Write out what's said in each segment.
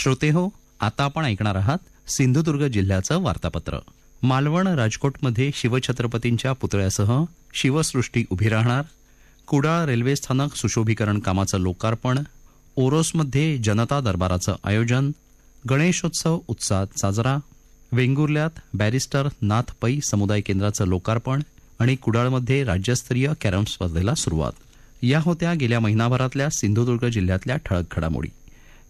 श्रोते हो आता आपण ऐकणार आहात सिंधुदुर्ग जिल्ह्याचं वार्तापत्र. मालवण राजकोटमध्ये शिवछत्रपतींच्या पुतळ्यासह शिवसृष्टी उभी राहणार. कुडाळ रेल्वे स्थानक सुशोभीकरण कामाचं लोकार्पण. ओरोसमध्ये जनता दरबाराचं आयोजन. गणेशोत्सव उत्साहात साजरा. वेंगुर्ल्यात बॅरिस्टर नाथ पै समुदाय केंद्राचं लोकार्पण आणि कुडाळमध्ये राज्यस्तरीय कॅरम स्पर्धेला सुरुवात. या होत्या गेल्या महिनाभरातल्या सिंधुदुर्ग जिल्ह्यातल्या ठळक घडामोडी.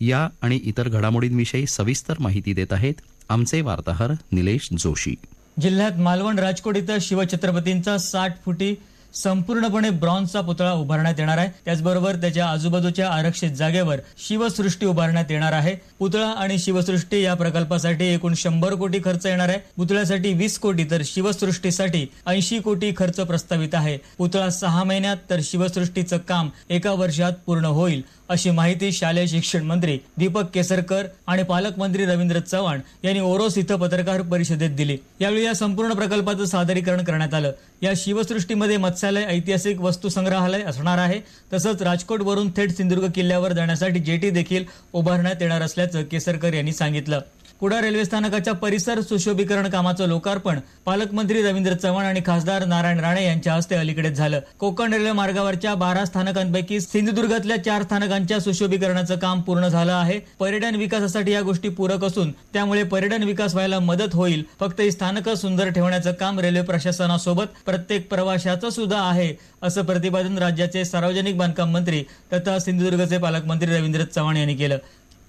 या आणि इतर घडामोडींविषयी सविस्तर माहिती देत आहेत आमचे वार्ताहर निलेश जोशी. जिल्ह्यात मालवण राजकोट इथं शिवछत्रपतींचा साठ फुटी संपूर्णपणे ब्रॉन्झचा पुतळा उभारण्यात येणार आहे. त्याचबरोबर त्याच्या आजूबाजूच्या आरक्षित जागेवर शिवसृष्टी उभारण्यात येणार आहे. पुतळा आणि शिवसृष्टी या प्रकल्पासाठी एकूण शंभर कोटी खर्च येणार आहे. पुतळ्यासाठी वीस कोटी तर शिवसृष्टीसाठी ऐंशी कोटी खर्च प्रस्तावित आहे. पुतळा सहा महिन्यात तर शिवसृष्टीचं काम एका वर्षात पूर्ण होईल अशी माहिती शालेय शिक्षण मंत्री दीपक केसरकर आणि पालकमंत्री रवींद्र चव्हाण यांनी ओरोस इथं पत्रकार परिषदेत दिली. यावेळी या संपूर्ण प्रकल्पाचं सादरीकरण करण्यात आलं. या शिवसृष्टीमध्ये मत्स्यालय ऐतिहासिक वस्तू संग्रहालय असणार आहे. तसंच राजकोटवरून थेट सिंधुदुर्ग किल्ल्यावर जाण्यासाठी जेटी देखील उभारण्यात येणार असल्याचं केसरकर यांनी सांगितलं. कुडा रेल्वे स्थानकाच्या परिसर सुशोभीकरण कामाचं लोकार्पण पालकमंत्री रवींद्र चव्हाण आणि खासदार नारायण राणे यांच्या हस्ते अलीकडेच झालं. कोकण रेल्वे मार्गावरच्या बारा स्थानकांपैकी सिंधुदुर्गातल्या चार स्थानकांच्या सुशोभीकरणाचं काम पूर्ण झालं आहे. पर्यटन विकासासाठी या गोष्टी पूरक असून त्यामुळे पर्यटन विकास व्हायला मदत होईल. फक्त ही स्थानकं सुंदर ठेवण्याचं काम रेल्वे प्रशासनासोबत प्रत्येक प्रवाशाचं सुद्धा आहे असं प्रतिपादन राज्याचे सार्वजनिक बांधकाम मंत्री तथा सिंधुदुर्गचे पालकमंत्री रवींद्र चव्हाण यांनी केलं.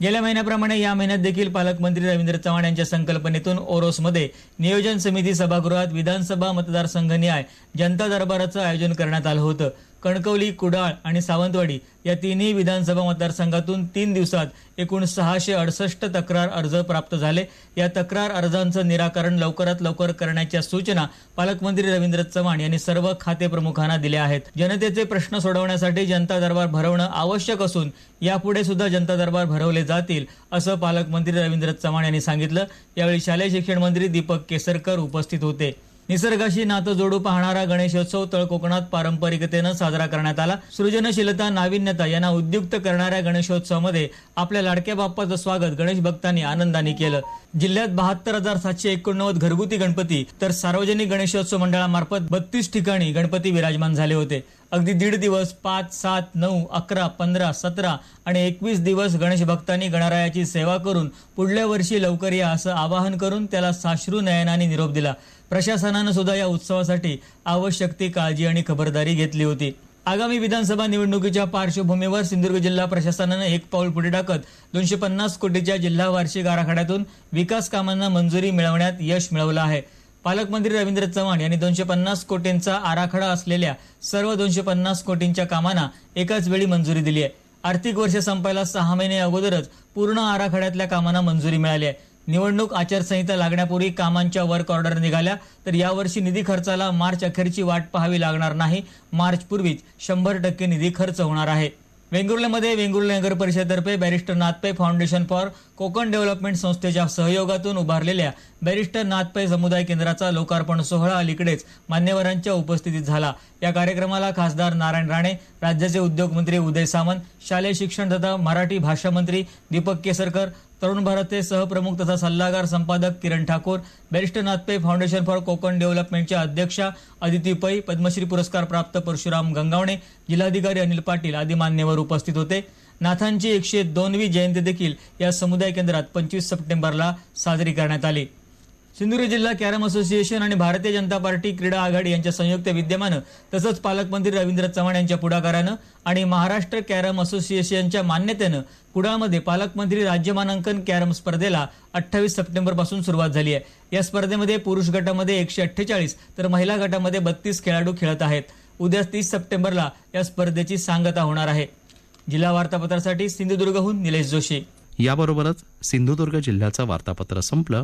गेल्या महिन्याप्रमाणे या महिन्यात देखील पालकमंत्री रवींद्र चव्हाण यांच्या संकल्पनेतून ओरोसमध्ये नियोजन समिती सभागृहात विधानसभा मतदारसंघनिहाय जनता दरबाराचं आयोजन करण्यात आलं होतं. कणकवली कुडाळ आणि सावंतवाडी या तिन्ही विधानसभा मतदारसंघातून तीन दिवसात एकूण सहाशे अडसष्ट तक्रार अर्ज प्राप्त झाले. या तक्रार अर्जांचं निराकरण लवकरात लवकर करण्याच्या सूचना पालकमंत्री रवींद्र चव्हाण यांनी सर्व खाते प्रमुखांना दिल्या आहेत. जनतेचे प्रश्न सोडवण्यासाठी जनता दरबार भरवणं आवश्यक असून यापुढे सुद्धा जनता दरबार भरवले जातील असं पालकमंत्री रवींद्र चव्हाण यांनी सांगितलं. यावेळी शालेय शिक्षण मंत्री दीपक केसरकर उपस्थित होते. निसर्गाशी नातं जोडू पाहणारा गणेशोत्सव तळ कोकणात पारंपरिकतेनं साजरा करण्यात आला. सृजनशीलता नाविन्यता यांना उद्युक्त करणाऱ्या गणेशोत्सवामध्ये आपल्या लाडक्या बाप्पाचं स्वागत गणेश भक्तांनी आनंदाने केलं. जिल्ह्यात बहात्तर हजार सातशे एकोणनव्वद घरगुती गणपती तर सार्वजनिक गणेशोत्सव मंडळामार्फत बत्तीस ठिकाणी गणपती विराजमान झाले होते. अगदी दीड दिवस पाच सात नऊ अकरा पंधरा सतरा आणि एकवीस दिवस गणेश भक्तांनी गणरायाची सेवा करून पुढल्या वर्षी लवकर या असं आवाहन करून त्याला साश्रू नयनाने निरोप दिला. प्रशासनानं सुद्धा या उत्सवासाठी आवश्यक ती काळजी आणि खबरदारी घेतली होती. आगामी विधानसभा निवडणुकीच्या पार्श्वभूमीवर सिंधुदुर्ग जिल्हा प्रशासनानं एक पाऊल पुढे टाकत दोनशे पन्नास कोटीच्या जिल्हा वार्षिक आराखड्यातून विकास कामांना मंजुरी मिळवण्यात यश मिळवलं आहे. पालकमंत्री रवींद्र चव्हाण यांनी दोनशे पन्नास कोटींचा आराखडा असलेल्या सर्व दोनशे पन्नास कोटींच्या कामांना एकाच वेळी मंजुरी दिली आहे. आर्थिक वर्ष संपायला सहा महिने अगोदरच पूर्ण आराखड्यातल्या कामांना मंजुरी मिळाली आहे. निवडणूक आचारसंहिता लागण्यापूर्वी कामांच्या वर्क ऑर्डर निघाल्या तर यावर्षी निधी खर्चाला मार्च अखेरची वाट पाहावी लागणार नाही. मार्चपूर्वीच शंभर टक्के निधी खर्च होणार आहे. वेंगुर्ल्यामध्ये वेंगुर्ले नगर परिषदेतर्फे barrister Nathpai foundation for Konkan development संस्थेच्या सहयोगातून उभारलेल्या बॅरिस्टर नाथपै समुदाय केंद्राचा लोकार्पण सोहळा अलीकडेच मान्यवरांच्या उपस्थितीत झाला. या कार्यक्रमाला खासदार नारायण राणे राज्याचे उद्योगमंत्री उदय सामंत शालेय शिक्षण तथा मराठी भाषा मंत्री दीपक केसरकर तरुण भारतचे सहप्रमुख तथा सल्लागार संपादक Kiran Thakur barrister Nathpai foundation for Konkan डेव्हलपमेंटच्या अध्यक्षा अदिती पै पद्मश्री पुरस्कार प्राप्त परशुराम गंगावणे जिल्हाधिकारी अनिल पाटील आदी मान्यवर उपस्थित होते. नाथांची एकशे दोनवी जयंती देखील या समुदाय केंद्रात पंचवीस सप्टेंबरला साजरी करण्यात आली. सिंधुदुर्ग जिल्हा कॅरम असोसिएशन आणि भारतीय जनता पार्टी क्रीडा आघाडी यांच्या संयुक्त विद्यमानं तसंच पालकमंत्री रवींद्र चव्हाण यांच्या पुढाकारानं आणि महाराष्ट्र कॅरम असोसिएशनच्या मान्यतेनं कुडाळमध्ये पालकमंत्री राज्यमानांकन कॅरम स्पर्धेला अठ्ठावीस सप्टेंबरपासून सुरुवात झाली आहे. या स्पर्धेमध्ये पुरुष गटामध्ये एकशे अठ्ठेचाळीस तर महिला गटामध्ये बत्तीस खेळाडू खेळत आहेत. उद्या तीस सप्टेंबरला या स्पर्धेची सांगता होणार आहे. जिल्हा वार्तापत्रासाठी सिंधुदुर्गहून निलेश जोशी. याबरोबरच सिंधुदुर्ग जिल्ह्याचं वार्तापत्र संपलं.